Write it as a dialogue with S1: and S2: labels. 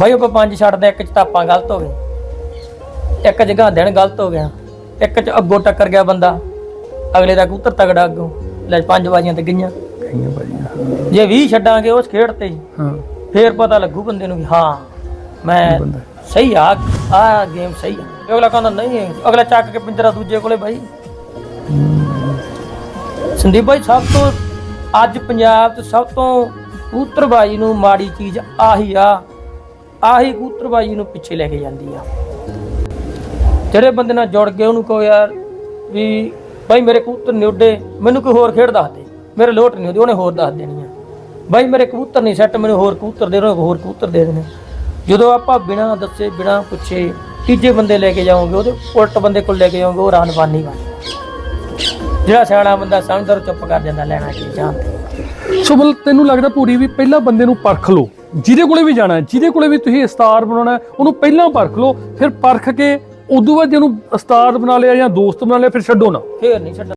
S1: ਬਾਈ ਆਪਾਂ ਪੰਜ ਛੱਡਦੇ ਇੱਕ ਚ ਤਾਪਾਂ ਗਲਤ ਹੋ ਗਏ। ਇੱਕ ਜਗ੍ਹਾ ਦੇਣ ਗਲਤ ਹੋ ਗਿਆ। ਇੱਕ ਚ ਅੱਗੋਂ ਟੱਕਰ ਗਿਆ ਬੰਦਾ। ਅਗਲੇ ਦਾ ਕਬੂਤਰ ਤਗੜਾ ਅੱਗੋਂ। ਲੈ ਪੰਜ ਬਾਜੀਆਂ ਤੇ ਗਈਆਂ। ਜੇ 20 ਛੱਡਾਂਗੇ ਉਸ ਖੇਡ ਤੇ
S2: ਹਾਂ।
S1: ਫੇਰ ਪਤਾ ਲੱਗੂ ਬੰਦੇ ਨੂੰ ਵੀ ਹਾਂ ਮੈਂ ਸਹੀ ਆ ਆ ਗੇਮ ਸਹੀ ਆ। ਅਗਲਾ ਕਹਿੰਦਾ ਨਹੀਂ ਹੈ। ਅਗਲਾ ਚੱਕ ਕੇ ਪਿੰਜਰਾ ਦੂਜੇ ਕੋਲੇ ਬਾਈ। ਸੰਦੀਪ ਭਾਈ ਸਭ ਤੋਂ ਅੱਜ ਪੰਜਾਬ 'ਚ ਸਭ ਤੋਂ ਕਬੂਤਰਬਾਜੀ ਨੂੰ ਮਾੜੀ ਚੀਜ਼ ਆਹੀ ਆ ਆਹੀ ਕਬੂਤਰਬਾਜੀ ਨੂੰ ਪਿੱਛੇ ਲੈ ਕੇ ਜਾਂਦੀ ਆ। ਜਿਹੜੇ ਬੰਦੇ ਨਾਲ ਜੁੜ ਗਏ ਉਹਨੂੰ ਕਹੋ ਯਾਰ ਵੀ ਭਾਈ ਮੇਰੇ ਕਬੂਤਰ ਨਹੀਂ ਉੱਡੇ, ਮੈਨੂੰ ਕੋਈ ਹੋਰ ਖੇਡ ਦੱਸ ਦੇ। ਮੇਰੇ ਲੋਟ ਨਹੀਂ ਉਹਦੀ, ਉਹਨੇ ਹੋਰ ਦੱਸ ਦੇਣੀ ਆ। ਭਾਈ ਮੇਰੇ ਕਬੂਤਰ ਨਹੀਂ ਸੈੱਟ ਮੈਨੂੰ ਹੋਰ ਕਬੂਤਰ ਦੇ, ਉਹਨੇ ਹੋਰ ਕਬੂਤਰ ਦੇ ਦੇਣੇ। ਜਦੋਂ ਆਪਾਂ ਬਿਨਾਂ ਦੱਸੇ, ਬਿਨਾਂ ਪੁੱਛੇ ਤੀਜੇ ਬੰਦੇ ਲੈ ਕੇ ਜਾਓਗੇ, ਉਹਦੇ ਉਲਟ ਬੰਦੇ ਕੋਲ ਲੈ ਕੇ ਜਾਓਗੇ, ਉਹ ਰਾਨਵਾਨੀ ਬਣ ਜਿਹੜਾ ਸਿਆਣਾ ਬੰਦਾ ਸਮਝਦਾ ਚੁੱਪ ਕਰ ਜਾਂਦਾ, ਲੈਣਾ ਕੀ ਜਾਣਦੇ।
S2: ਸੋ ਬਲ ਤੈਨੂੰ ਲੱਗਦਾ ਪੂਰੀ ਵੀ ਪਹਿਲਾਂ ਬੰਦੇ ਨੂੰ ਪਰਖ ਲਓ। ਜਿਹਦੇ ਕੋਲੇ ਵੀ ਜਾਣਾ ਜਿਹਦੇ ਕੋਲੇ ਵੀ ਤੁਸੀਂ ਇਸਤਾਰ ਬਣਾਉਣਾ ਉਹਨੂੰ ਪਹਿਲਾਂ ਪਰਖ ਲਓ, ਫਿਰ ਪਰਖ ਕੇ, ਉਦੋਂ ਬਾਅਦ ਜਿਹਨੂੰ ਉਸਤਾਦ ਬਣਾ ਲਿਆ ਜਾਂ ਦੋਸਤ ਬਣਾ ਲਿਆ, ਫਿਰ ਛੱਡੋ ਨਾ।
S1: ਫੇਰ ਨਹੀਂ ਛੱਡਣਾ।